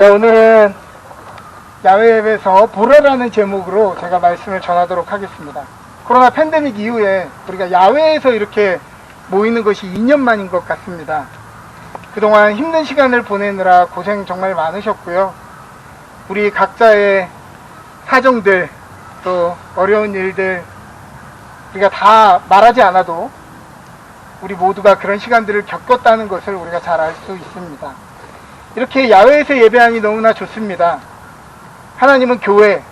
자, 오늘은 야외 예배에서 보라라는 제목으로 제가 말씀을 전하도록 하겠습니다. 코로나 팬데믹 이후에 우리가 야외에서 이렇게 모이는 것이 2년 만인 것 같습니다. 그동안 힘든 시간을 보내느라 고생 정말 많으셨고요. 우리 각자의 사정들, 또 어려운 일들, 우리가 다 말하지 않아도 우리 모두가 그런 시간들을 겪었다는 것을 우리가 잘 알 수 있습니다. 이렇게 야외에서 예배하니 너무나 좋습니다. 하나님은 교회,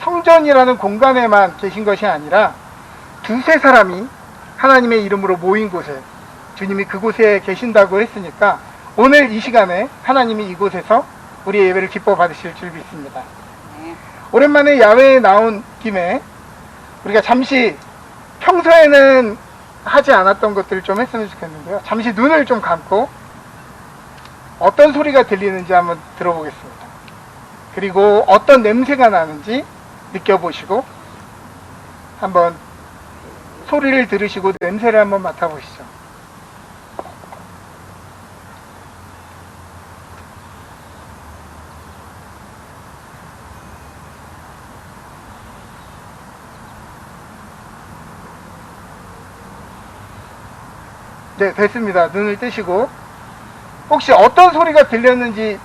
성전이라는 공간에만 계신 것이 아니라 두세 사람이 하나님의 이름으로 모인 곳에 주님이 그곳에 계신다고 했으니까 오늘 이 시간에 하나님이 이곳에서 우리의 예배를 기뻐 받으실 줄 믿습니다. 오랜만에 야외에 나온 김에 우리가 잠시 평소에는 하지 않았던 것들을 좀 했으면 좋겠는데요. 잠시 눈을 좀 감고 어떤 소리가 들리는지 한번 들어보겠습니다. 그리고 어떤 냄새가 나는지 느껴보시고 한번 소리를 들으시고 냄새를 한번 맡아보시죠. 네, 됐습니다. 눈을 뜨시고 혹시 어떤 소리가 들렸는지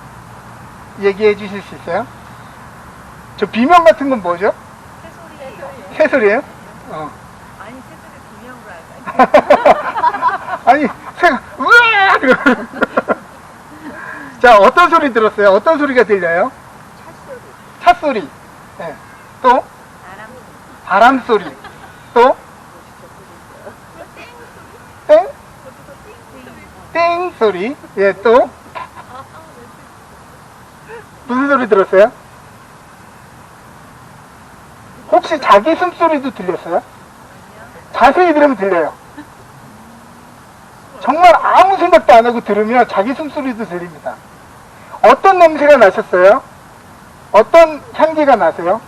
얘기해 주실 수 있어요? 저 비명 같은 건 뭐죠? 새소리예요. 새소리예요? 어. 아니 새소리 비명으로 할까? 아니, 새가 으아! 자, 어떤 소리 들었어요? 어떤 소리가 들려요? 찻소리. 차 소리. 네. 또 바람 바람 소리. 또 땡? 땡 소리. 예, 또 무슨 소리 들었어요? 혹시 자기 숨소리도 들렸어요? 자세히 들으면 들려요. 정말 아무 생각도 안 하고 들으면 자기 숨소리도 들립니다. 어떤 냄새가 나셨어요? 어떤 향기가 나세요?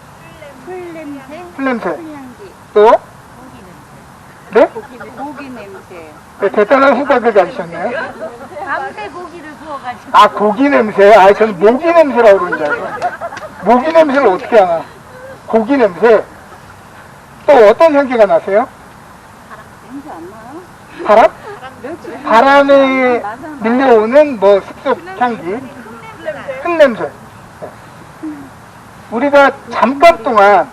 풀냄새, 풀냄새. 풀향기, 또? 네? 고기 냄새. 네, 대단한 후각을 가지셨네요. 밤새 고기를 구워가지고 아, 고기 냄새. 아, 저는 모기 냄새라고 그러는 줄 알고. 모기 냄새를 어떻게 하나. 고기 냄새. 또 어떤 향기가 나세요? 냄새 안 나요? 바람? 바람에 밀려오는 뭐 습속 향기. 흙냄새. 네. 우리가 잠깐 동안.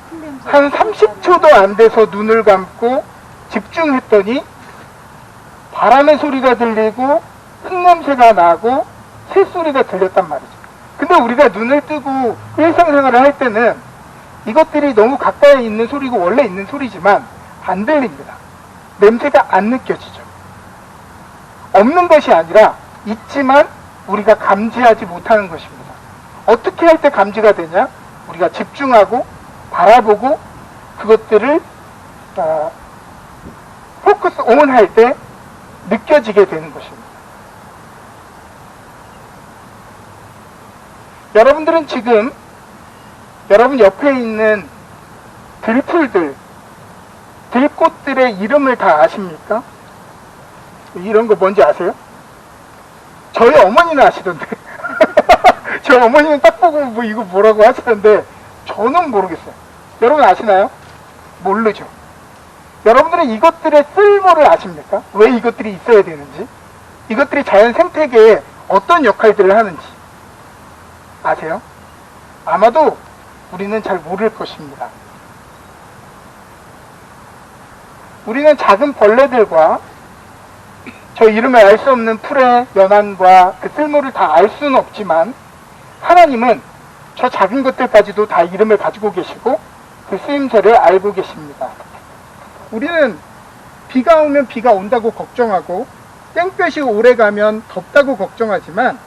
한 30초도 안 돼서 눈을 감고 집중했더니 바람의 소리가 들리고 흙냄새가 나고 새소리가 들렸단 말이죠. 근데 우리가 눈을 뜨고 일상생활을 할 때는 이것들이 너무 가까이 있는 소리고 원래 있는 소리지만 안 들립니다. 냄새가 안 느껴지죠. 없는 것이 아니라 있지만 우리가 감지하지 못하는 것입니다. 어떻게 할 때 감지가 되냐? 우리가 집중하고 바라보고 그것들을 어, 포커스 온 할 때 느껴지게 되는 것입니다. 여러분들은 지금 여러분 옆에 있는 들풀들, 들꽃들의 이름을 다 아십니까? 이런 거 뭔지 아세요? 저희 어머니는 아시던데. 저희 어머니는 딱 보고 뭐 이거 뭐라고 하시던데 저는 모르겠어요. 여러분 아시나요? 모르죠. 여러분들은 이것들의 쓸모를 아십니까? 왜 이것들이 있어야 되는지? 이것들이 자연 생태계에 어떤 역할들을 하는지 아세요? 아마도 우리는 잘 모를 것입니다. 우리는 작은 벌레들과 저 이름을 알 수 없는 풀의 연한과 그 쓸모를 다 알 수는 없지만 하나님은 저 작은 것들까지도 다 이름을 가지고 계시고 그 쓰임새를 알고 계십니다. 우리는 비가 오면 비가 온다고 걱정하고 땡볕이 오래 가면 덥다고 걱정하지만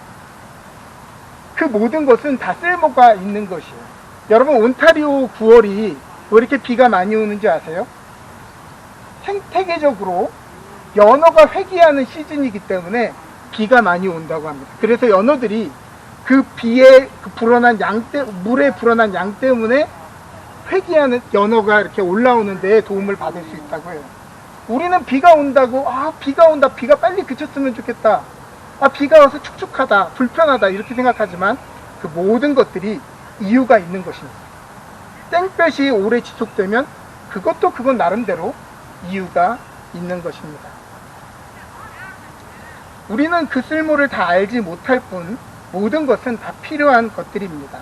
그 모든 것은 다 쓸모가 있는 것이에요. 여러분 온타리오 9월이 왜 이렇게 비가 많이 오는지 아세요? 생태계적으로 연어가 회귀하는 시즌이기 때문에 비가 많이 온다고 합니다. 그래서 연어들이 그 비에 그 불어난 양 때, 물에 불어난 양 때문에 회귀하는 연어가 이렇게 올라오는 데 도움을 받을 수 있다고 해요. 우리는 비가 온다고, 아, 비가 온다. 비가 빨리 그쳤으면 좋겠다. 아, 비가 와서 축축하다. 불편하다. 이렇게 생각하지만 그 모든 것들이 이유가 있는 것입니다. 땡볕이 오래 지속되면 그것도 그건 나름대로 이유가 있는 것입니다. 우리는 그 쓸모를 다 알지 못할 뿐 모든 것은 다 필요한 것들입니다.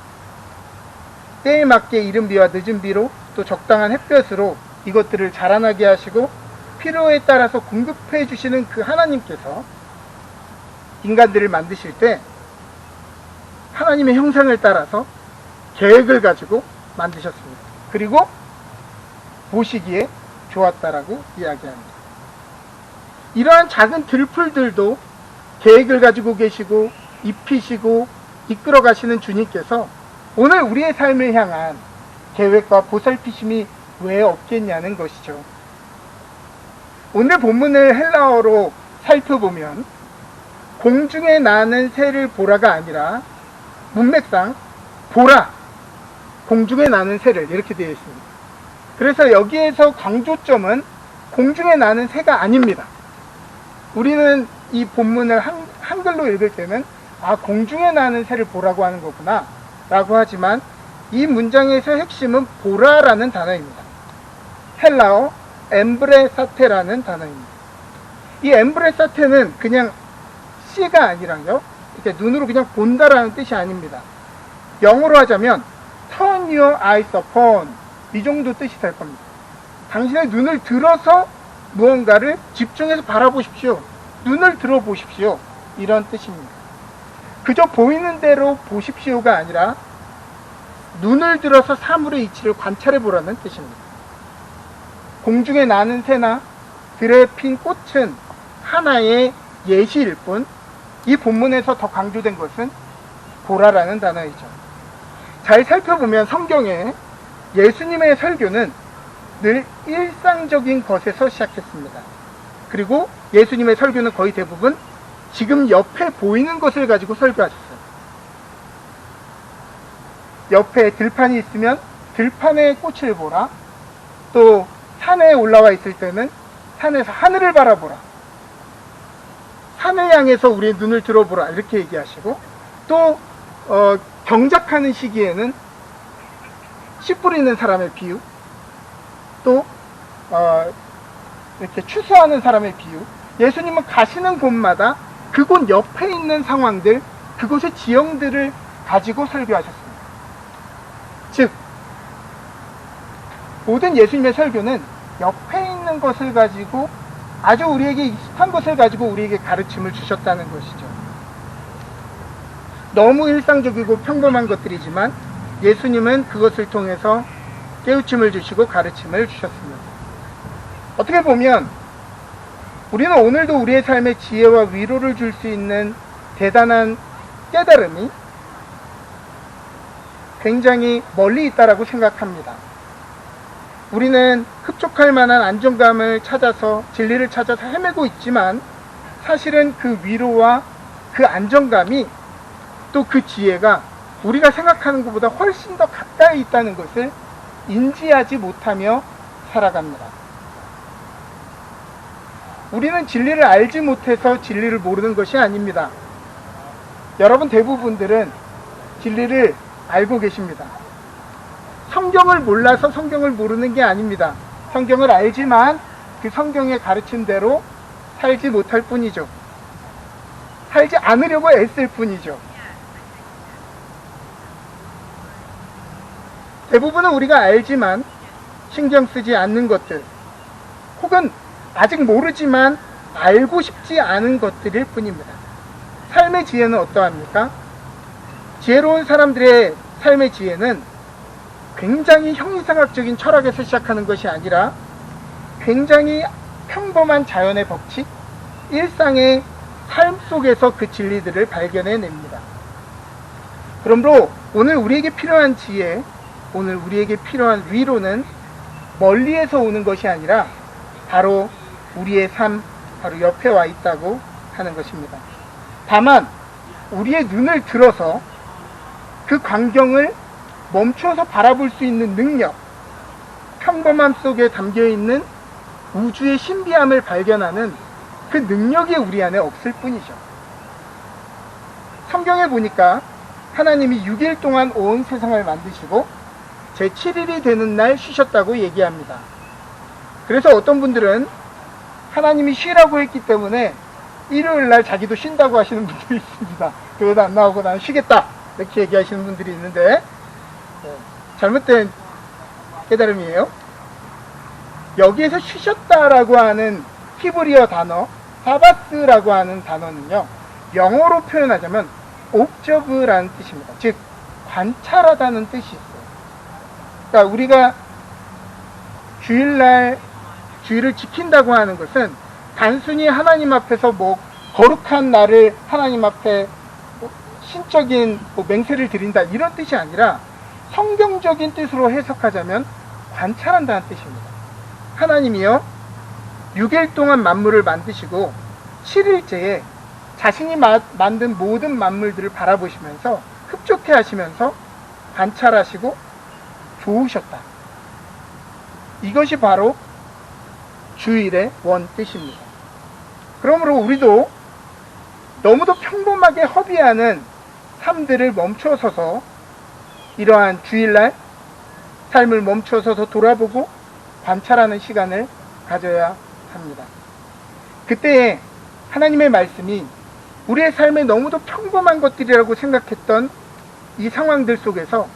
때에 맞게 이른 비와 늦은 비로 또 적당한 햇볕으로 이것들을 자라나게 하시고 필요에 따라서 공급해 주시는 그 하나님께서 인간들을 만드실 때 하나님의 형상을 따라서 계획을 가지고 만드셨습니다. 그리고 보시기에 좋았다라고 이야기합니다. 이러한 작은 들풀들도 계획을 가지고 계시고 입히시고 이끌어 가시는 주님께서 오늘 우리의 삶을 향한 계획과 보살피심이 왜 없겠냐는 것이죠. 오늘 본문을 헬라어로 살펴보면 공중에 나는 새를 보라가 아니라 문맥상 보라 공중에 나는 새를 이렇게 되어 있습니다. 그래서 여기에서 강조점은 공중에 나는 새가 아닙니다. 우리는 이 본문을 한, 한글로 읽을 때는 아 공중에 나는 새를 보라고 하는 거구나 라고 하지만 이 문장에서 핵심은 보라라는 단어입니다. 헬라어 엠브레사테라는 단어입니다. 이 엠브레사테는 그냥 씨가 아니라요. 이렇게 눈으로 그냥 본다라는 뜻이 아닙니다. 영어로 하자면 turn your eyes upon 이 정도 뜻이 될 겁니다. 당신의 눈을 들어서 무언가를 집중해서 바라보십시오. 눈을 들어보십시오. 이런 뜻입니다. 그저 보이는 대로 보십시오가 아니라 눈을 들어서 사물의 이치를 관찰해 보라는 뜻입니다. 공중에 나는 새나 들에 핀 꽃은 하나의 예시일 뿐, 이 본문에서 더 강조된 것은 보라라는 단어이죠. 잘 살펴보면 성경에 예수님의 설교는 늘 일상적인 것에서 시작했습니다. 그리고 예수님의 설교는 거의 대부분 지금 옆에 보이는 것을 가지고 설교하셨어요. 옆에 들판이 있으면 들판의 꽃을 보라. 또 산에 올라와 있을 때는 산에서 하늘을 바라보라. 산을 향해서 우리의 눈을 들어보라. 이렇게 얘기하시고 또 어, 경작하는 시기에는 씨 뿌리는 사람의 비유 또 어, 이렇게 추수하는 사람의 비유 예수님은 가시는 곳마다 그곳 옆에 있는 상황들 그곳의 지형들을 가지고 설교하셨습니다. 즉 모든 예수님의 설교는 옆에 있는 것을 가지고 아주 우리에게 익숙한 것을 가지고 우리에게 가르침을 주셨다는 것이죠. 너무 일상적이고 평범한 것들이지만 예수님은 그것을 통해서 깨우침을 주시고 가르침을 주셨습니다. 어떻게 보면 우리는 오늘도 우리의 삶에 지혜와 위로를 줄 수 있는 대단한 깨달음이 굉장히 멀리 있다라고 생각합니다. 우리는 흡족할 만한 안정감을 찾아서 진리를 찾아서 헤매고 있지만 사실은 그 위로와 그 안정감이 또 그 지혜가 우리가 생각하는 것보다 훨씬 더 가까이 있다는 것을 인지하지 못하며 살아갑니다. 우리는 진리를 알지 못해서 진리를 모르는 것이 아닙니다. 여러분 대부분들은 진리를 알고 계십니다. 성경을 몰라서 성경을 모르는 게 아닙니다. 성경을 알지만 그 성경의 가르침대로 살지 못할 뿐이죠. 살지 않으려고 애쓸 뿐이죠. 대부분은 우리가 알지만 신경 쓰지 않는 것들, 혹은 아직 모르지만 알고 싶지 않은 것들일 뿐입니다. 삶의 지혜는 어떠합니까? 지혜로운 사람들의 삶의 지혜는 굉장히 형이상학적인 철학에서 시작하는 것이 아니라 굉장히 평범한 자연의 법칙, 일상의 삶 속에서 그 진리들을 발견해 냅니다. 그러므로 오늘 우리에게 필요한 지혜, 오늘 우리에게 필요한 위로는 멀리에서 오는 것이 아니라 바로 우리의 삶, 바로 옆에 와 있다고 하는 것입니다. 다만 우리의 눈을 들어서 그 광경을 멈춰서 바라볼 수 있는 능력, 평범함 속에 담겨 있는 우주의 신비함을 발견하는 그 능력이 우리 안에 없을 뿐이죠. 성경에 보니까 하나님이 6일 동안 온 세상을 만드시고 제 7일이 되는 날 쉬셨다고 얘기합니다. 그래서 어떤 분들은 하나님이 쉬라고 했기 때문에 일요일 날 자기도 쉰다고 하시는 분들이 있습니다. 교회도 안 나오고 나는 쉬겠다. 이렇게 얘기하시는 분들이 있는데 네, 잘못된 깨달음이에요. 여기에서 쉬셨다라고 하는 히브리어 단어 사바스라고 하는 단어는요. 영어로 표현하자면 옵저브라는 뜻입니다. 즉 관찰하다는 뜻이 있어요. 그러니까 우리가 주일날 주일을 지킨다고 하는 것은 단순히 하나님 앞에서 뭐 거룩한 날을 하나님 앞에 뭐 신적인 뭐 맹세를 드린다 이런 뜻이 아니라 성경적인 뜻으로 해석하자면 관찰한다는 뜻입니다. 하나님이요 6일 동안 만물을 만드시고 7일째에 자신이 마- 만든 모든 만물들을 바라보시면서 흡족해 하시면서 관찰하시고 좋으셨다. 이것이 바로 주일의 원 뜻입니다. 그러므로 우리도 너무도 평범하게 허비하는 삶들을 멈춰서서 이러한 주일날 삶을 멈춰서서 돌아보고 관찰하는 시간을 가져야 합니다. 그때 하나님의 말씀이 우리의 삶에 너무도 평범한 것들이라고 생각했던 이 상황들 속에서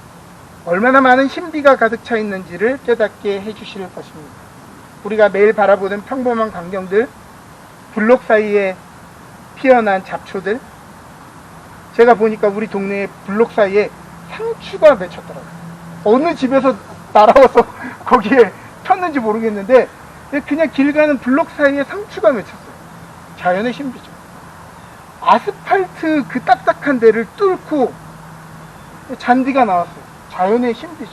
얼마나 많은 신비가 가득 차 있는지를 깨닫게 해주실 것입니다. 우리가 매일 바라보는 평범한 광경들, 블록 사이에 피어난 잡초들, 제가 보니까 우리 동네에 블록 사이에 상추가 맺혔더라고요. 어느 집에서 날아와서 거기에 폈는지 모르겠는데 그냥 길 가는 블록 사이에 상추가 맺혔어요. 자연의 신비죠. 아스팔트 그 딱딱한 데를 뚫고 잔디가 나왔어요. 자연의 신비죠.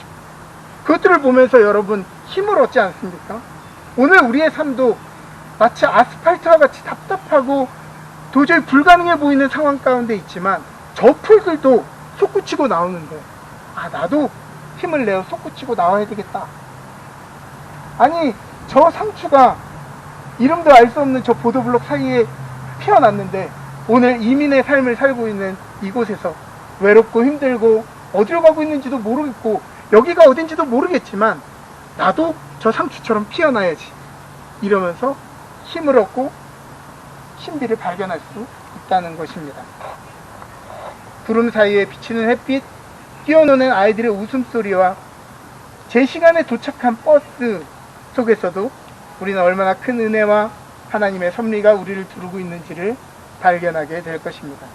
그것들을 보면서 여러분 힘을 얻지 않습니까? 오늘 우리의 삶도 마치 아스팔트와 같이 답답하고 도저히 불가능해 보이는 상황 가운데 있지만 저 풀들도 솟구치고 나오는데 아 나도 힘을 내어 솟구치고 나와야 되겠다. 아니 저 상추가 이름도 알 수 없는 저 보도블록 사이에 피어났는데 오늘 이민의 삶을 살고 있는 이곳에서 외롭고 힘들고 어디로 가고 있는지도 모르겠고 여기가 어딘지도 모르겠지만 나도 저 상추처럼 피어나야지 이러면서 힘을 얻고 신비를 발견할 수 있다는 것입니다. 구름 사이에 비치는 햇빛, 뛰어노는 아이들의 웃음소리와 제 시간에 도착한 버스 속에서도 우리는 얼마나 큰 은혜와 하나님의 섭리가 우리를 두르고 있는지를 발견하게 될 것입니다.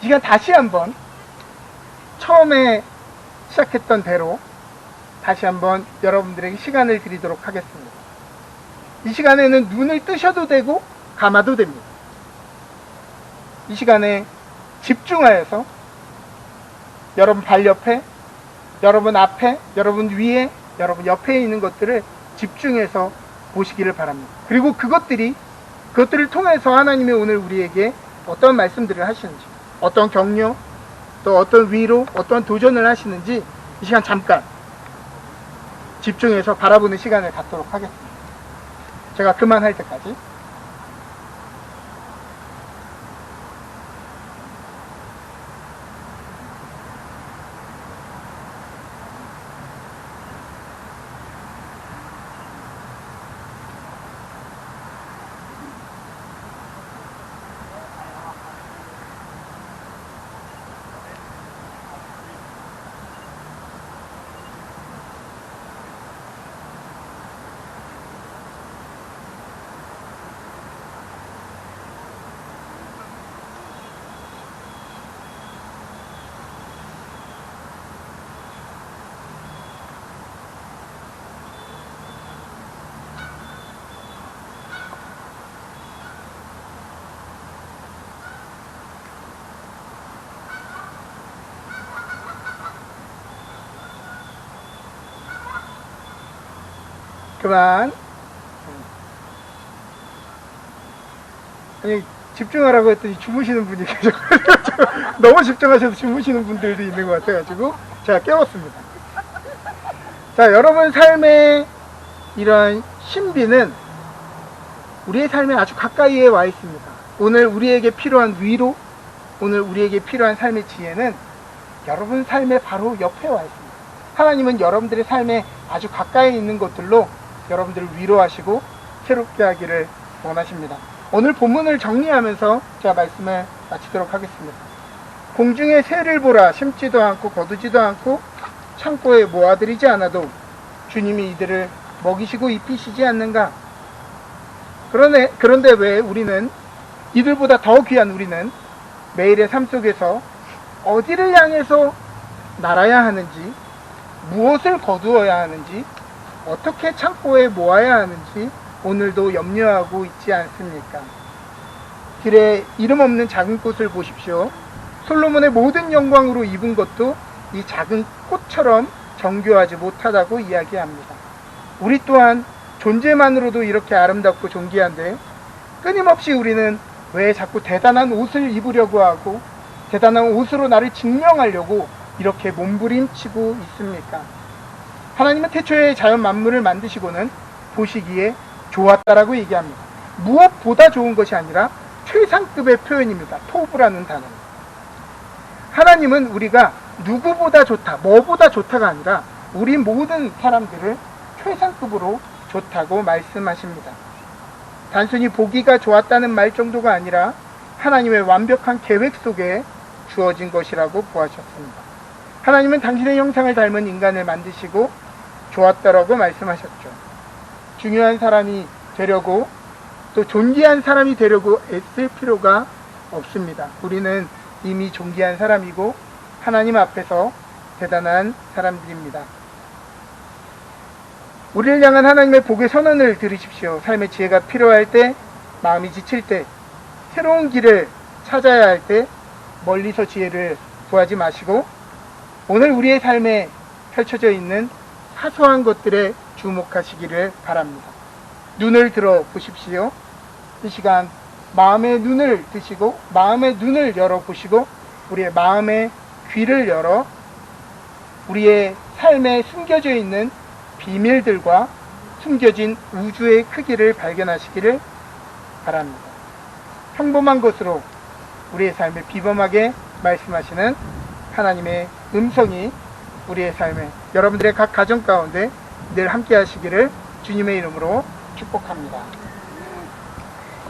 이 시간 다시 한번 처음에 시작했던 대로 다시 한번 여러분들에게 시간을 드리도록 하겠습니다. 이 시간에는 눈을 뜨셔도 되고 감아도 됩니다. 이 시간에 집중하여서 여러분 발 옆에, 여러분 앞에, 여러분 위에, 여러분 옆에 있는 것들을 집중해서 보시기를 바랍니다. 그리고 그것들이 그것들을 통해서 하나님이 오늘 우리에게 어떤 말씀들을 하시는지, 어떤 격려, 또 어떤 위로, 어떤 도전을 하시는지 이 시간 잠깐 집중해서 바라보는 시간을 갖도록 하겠습니다. 제가 그만할 때까지. 그만. 아니, 집중하라고 했더니 주무시는 분이 계셔가지고, 너무 집중하셔서 주무시는 분들도 있는 것 같아가지고, 제가 깨웠습니다. 자, 여러분 삶의 이런 신비는 우리의 삶에 아주 가까이에 와 있습니다. 오늘 우리에게 필요한 위로, 오늘 우리에게 필요한 삶의 지혜는 여러분 삶의 바로 옆에 와 있습니다. 하나님은 여러분들의 삶에 아주 가까이 있는 것들로 여러분들을 위로하시고 새롭게 하기를 원하십니다. 오늘 본문을 정리하면서 제가 말씀을 마치도록 하겠습니다. 공중에 새를 보라 심지도 않고 거두지도 않고 창고에 모아들이지 않아도 주님이 이들을 먹이시고 입히시지 않는가? 그러네, 그런데 왜 우리는 이들보다 더 귀한 우리는 매일의 삶 속에서 어디를 향해서 날아야 하는지, 무엇을 거두어야 하는지, 어떻게 창고에 모아야 하는지 오늘도 염려하고 있지 않습니까? 길에 이름 없는 작은 꽃을 보십시오. 솔로몬의 모든 영광으로 입은 것도 이 작은 꽃처럼 정교하지 못하다고 이야기합니다. 우리 또한 존재만으로도 이렇게 아름답고 존귀한데 끊임없이 우리는 왜 자꾸 대단한 옷을 입으려고 하고 대단한 옷으로 나를 증명하려고 이렇게 몸부림치고 있습니까? 하나님은 태초에 자연 만물을 만드시고는 보시기에 좋았다라고 얘기합니다. 무엇보다 좋은 것이 아니라 최상급의 표현입니다. 토브라는 단어. 하나님은 우리가 누구보다 좋다, 뭐보다 좋다가 아니라 우리 모든 사람들을 최상급으로 좋다고 말씀하십니다. 단순히 보기가 좋았다는 말 정도가 아니라 하나님의 완벽한 계획 속에 주어진 것이라고 보아셨습니다. 하나님은 당신의 형상을 닮은 인간을 만드시고 좋았다라고 말씀하셨죠. 중요한 사람이 되려고 또 존귀한 사람이 되려고 애쓸 필요가 없습니다. 우리는 이미 존귀한 사람이고 하나님 앞에서 대단한 사람들입니다. 우리를 향한 하나님의 복의 선언을 들으십시오. 삶의 지혜가 필요할 때, 마음이 지칠 때, 새로운 길을 찾아야 할 때, 멀리서 지혜를 구하지 마시고, 오늘 우리의 삶에 펼쳐져 있는 사소한 것들에 주목하시기를 바랍니다. 눈을 들어 보십시오. 이 시간 마음의 눈을 드시고 마음의 눈을 열어 보시고 우리의 마음의 귀를 열어 우리의 삶에 숨겨져 있는 비밀들과 숨겨진 우주의 크기를 발견하시기를 바랍니다. 평범한 것으로 우리의 삶을 비범하게 말씀하시는 하나님의 음성이 우리의 삶에 여러분들의 각 가정 가운데 늘 함께 하시기를 주님의 이름으로 축복합니다.